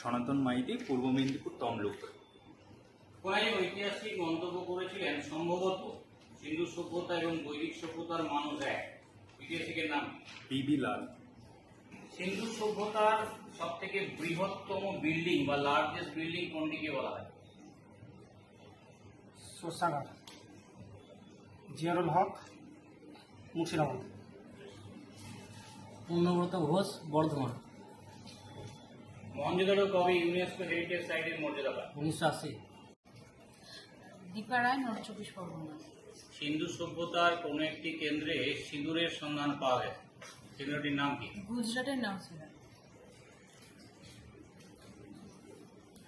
সনাতন মাইতি পূর্ব মেদিনীপুর তমলুক। কোন ঐতিহাসিক মন্তব্য করেছিলেন সম্ভবত সিন্ধু সভ্যতা এবং বৈদিক সভ্যতার মানুষ এক। ঐতিহাসিকের নাম? পিবি লাল। সিন্ধু সভ্যতার সব থেকে বৃহত্তম বিল্ডিং বা লার্জেস্ট বিল্ডিং কোনটিকে বলা হয়? শোষাগার জিয়ারুল হক মুর্শিদাবাদ। পূর্ণব্রত ঘোষ বর্ধমান। মহেঞ্জোদারো কবে ইউনেস্কো হেরিটেজ সাইটের মর্যাদা পায় উনিশশো আশি। দীপা রায় নর্থ চব্বিশ পরগনা। সিন্ধু সভ্যতার কোন একটি কেন্দ্রে সিঁদুরের সন্ধান পাওয়া গেছে। কেন্দ্রটির নাম কি? গুজরাটের নামসিরা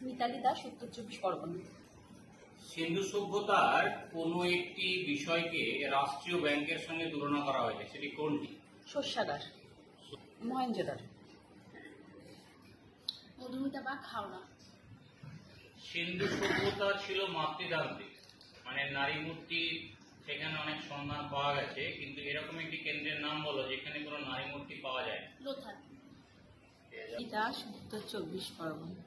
মিতালি দাস উত্তর চব্বিশ পরগনা। সিন্ধু সভ্যতার কোনো একটি বিষয়কে রাষ্ট্রীয় ব্যাংকের সঙ্গে তুলনা করা হয়েছে। সেটি কোনটি? শস্যাগার। মহেঞ্জোদার মধুমিতা বা খাওড়া সিন্ধু সভ্যতা ছিল মাতৃতান্ত্রিক। মানে নারী মূর্তি সেখানে অনেক সন্ধান পাওয়া গেছে কিন্তু এরকম একটি কেন্দ্রের নাম বলো যেখানে কোনো নারী মূর্তি পাওয়া যায়। লোথাল দাস উত্তর চব্বিশ পরগনা।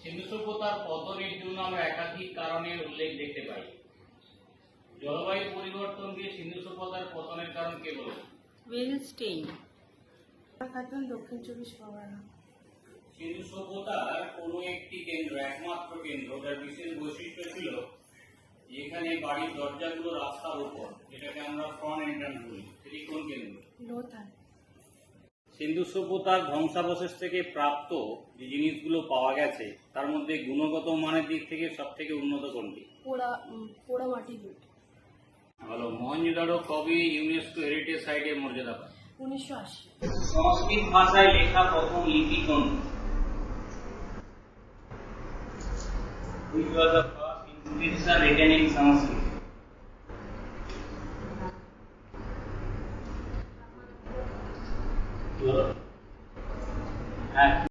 সিন্ধু সভ্যতার পতনের জন্য আমরা একাধিক কারণের উল্লেখ দেখতে পাই। জলবায়ু পরিবর্তন দিয়ে সিন্ধু সভ্যতার পতনের কারণ কে বলে? ওয়েল দক্ষিণ চব্বিশ পরগনা। সিন্ধু সভ্যতার কোনো একটি কেন্দ্র একমাত্র কেন্দ্র যার বিশেষ বৈশিষ্ট্য ছিল যেখানে বাড়ির দরজাগুলো রাস্তার উপর যেটাকে আমরা ফ্রন্ট এন্ট্রান্স বলি সেটি কোন কেন্দ্র? সিন্ধু সভ্যতার ধ্বংসাবশেষ থেকে প্রাপ্ত যে জিনিসগুলো পাওয়া গেছে তার মধ্যে গুণগত মানের দিক থেকে সব থেকে উন্নত কোনটি? পোড়া পোড়া মাটি ভালো মহেঞ্জোদারো কবে ইউনেস্কো হেরিটেজ সাইটে মর্যাদা পায় উনিশশো আশি। সংস্কৃত ভাষায় লেখা প্রথম লিপি কোন which was the first inscription written in Sanskrit? Sure. And